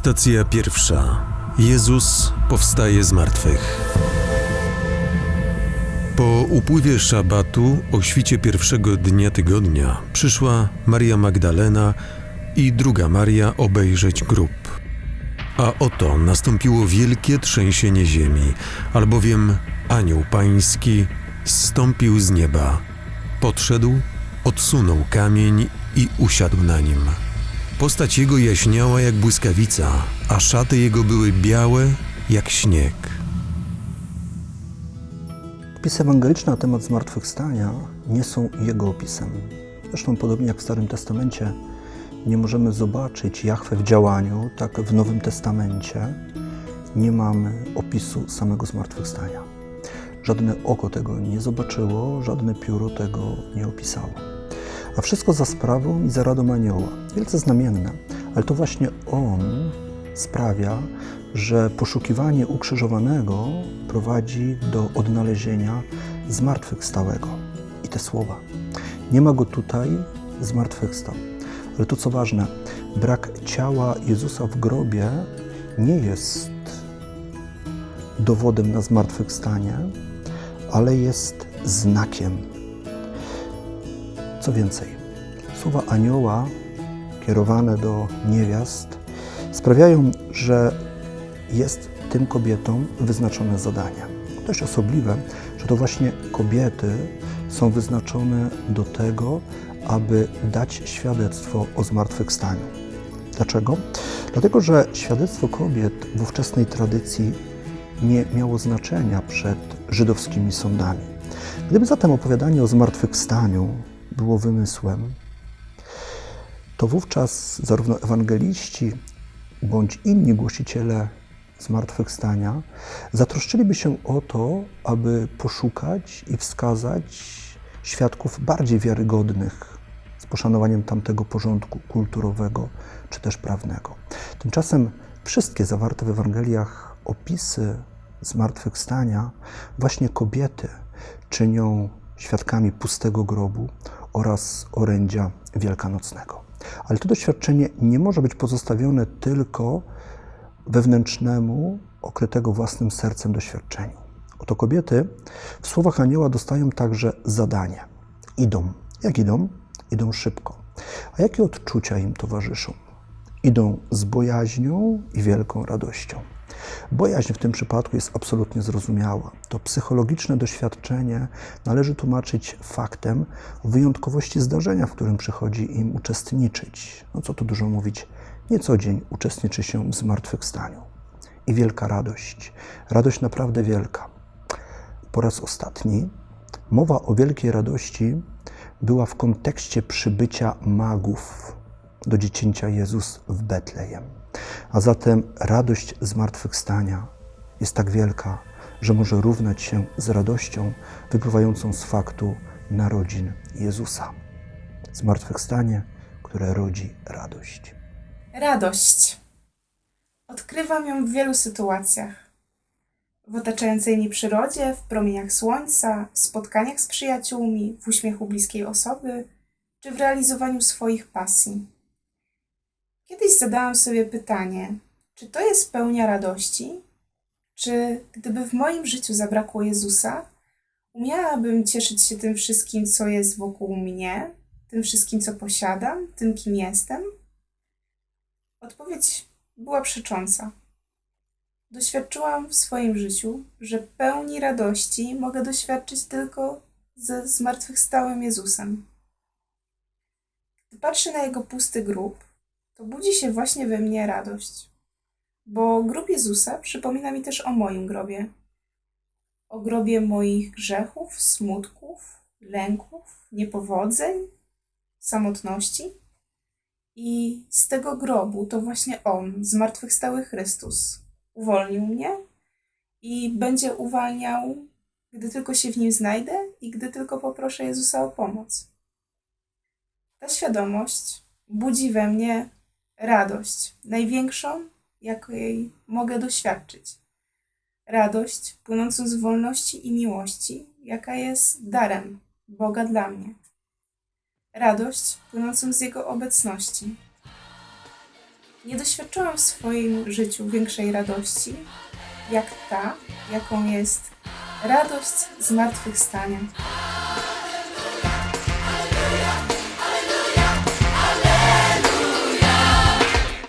Stacja pierwsza. Jezus powstaje z martwych. Po upływie szabatu, o świcie pierwszego dnia tygodnia, przyszła Maria Magdalena i druga Maria obejrzeć grób. A oto nastąpiło wielkie trzęsienie ziemi, albowiem anioł pański zstąpił z nieba. Podszedł, odsunął kamień i usiadł na nim. Postać jego jaśniała jak błyskawica, a szaty jego były białe jak śnieg. Opisy ewangeliczne na temat zmartwychwstania nie są jego opisem. Zresztą podobnie jak w Starym Testamencie nie możemy zobaczyć Jahwe w działaniu, tak w Nowym Testamencie nie mamy opisu samego zmartwychwstania. Żadne oko tego nie zobaczyło, żadne pióro tego nie opisało. A wszystko za sprawą i za radą anioła. Wielce znamienne, ale to właśnie on sprawia, że poszukiwanie ukrzyżowanego prowadzi do odnalezienia zmartwychwstałego. I te słowa. Nie ma go tutaj, zmartwychwstał. Ale to co ważne, brak ciała Jezusa w grobie nie jest dowodem na zmartwychwstanie, ale jest znakiem. Co więcej, słowa anioła kierowane do niewiast sprawiają, że jest tym kobietom wyznaczone zadanie. Dość osobliwe, że to właśnie kobiety są wyznaczone do tego, aby dać świadectwo o zmartwychwstaniu. Dlaczego? Dlatego, że świadectwo kobiet w ówczesnej tradycji nie miało znaczenia przed żydowskimi sądami. Gdyby zatem opowiadanie o zmartwychwstaniu było wymysłem, to wówczas zarówno ewangeliści bądź inni głosiciele zmartwychwstania zatroszczyliby się o to, aby poszukać i wskazać świadków bardziej wiarygodnych z poszanowaniem tamtego porządku kulturowego czy też prawnego. Tymczasem wszystkie zawarte w Ewangeliach opisy zmartwychwstania właśnie kobiety czynią świadkami pustego grobu oraz orędzia wielkanocnego. Ale to doświadczenie nie może być pozostawione tylko wewnętrznemu, okrytego własnym sercem doświadczeniu. Oto kobiety w słowach anioła dostają także zadanie. Idą. Jak idą? Idą szybko. A jakie odczucia im towarzyszą? Idą z bojaźnią i wielką radością. Bojaźń w tym przypadku jest absolutnie zrozumiała. To psychologiczne doświadczenie należy tłumaczyć faktem wyjątkowości zdarzenia, w którym przychodzi im uczestniczyć. No co tu dużo mówić, nie co dzień uczestniczy się w zmartwychwstaniu. I wielka radość, radość naprawdę wielka. Po raz ostatni mowa o wielkiej radości była w kontekście przybycia magów do dziecięcia Jezus w Betlejem. A zatem radość zmartwychwstania jest tak wielka, że może równać się z radością wypływającą z faktu narodzin Jezusa. Zmartwychwstanie, które rodzi radość. Radość. Odkrywam ją w wielu sytuacjach. W otaczającej mnie przyrodzie, w promieniach słońca, w spotkaniach z przyjaciółmi, w uśmiechu bliskiej osoby czy w realizowaniu swoich pasji. Kiedyś zadałam sobie pytanie, czy to jest pełnia radości? Czy gdyby w moim życiu zabrakło Jezusa, umiałabym cieszyć się tym wszystkim, co jest wokół mnie, tym wszystkim, co posiadam, tym, kim jestem? Odpowiedź była przecząca. Doświadczyłam w swoim życiu, że pełni radości mogę doświadczyć tylko ze zmartwychwstałym Jezusem. Gdy patrzę na jego pusty grób, to budzi się właśnie we mnie radość, bo grób Jezusa przypomina mi też o moim grobie. O grobie moich grzechów, smutków, lęków, niepowodzeń, samotności. I z tego grobu to właśnie On, zmartwychwstały Chrystus, uwolnił mnie i będzie uwalniał, gdy tylko się w nim znajdę i gdy tylko poproszę Jezusa o pomoc. Ta świadomość budzi we mnie radość, największą, jakiej mogę doświadczyć. Radość płynącą z wolności i miłości, jaka jest darem Boga dla mnie. Radość płynącą z Jego obecności. Nie doświadczyłam w swoim życiu większej radości, jak ta, jaką jest radość zmartwychwstania.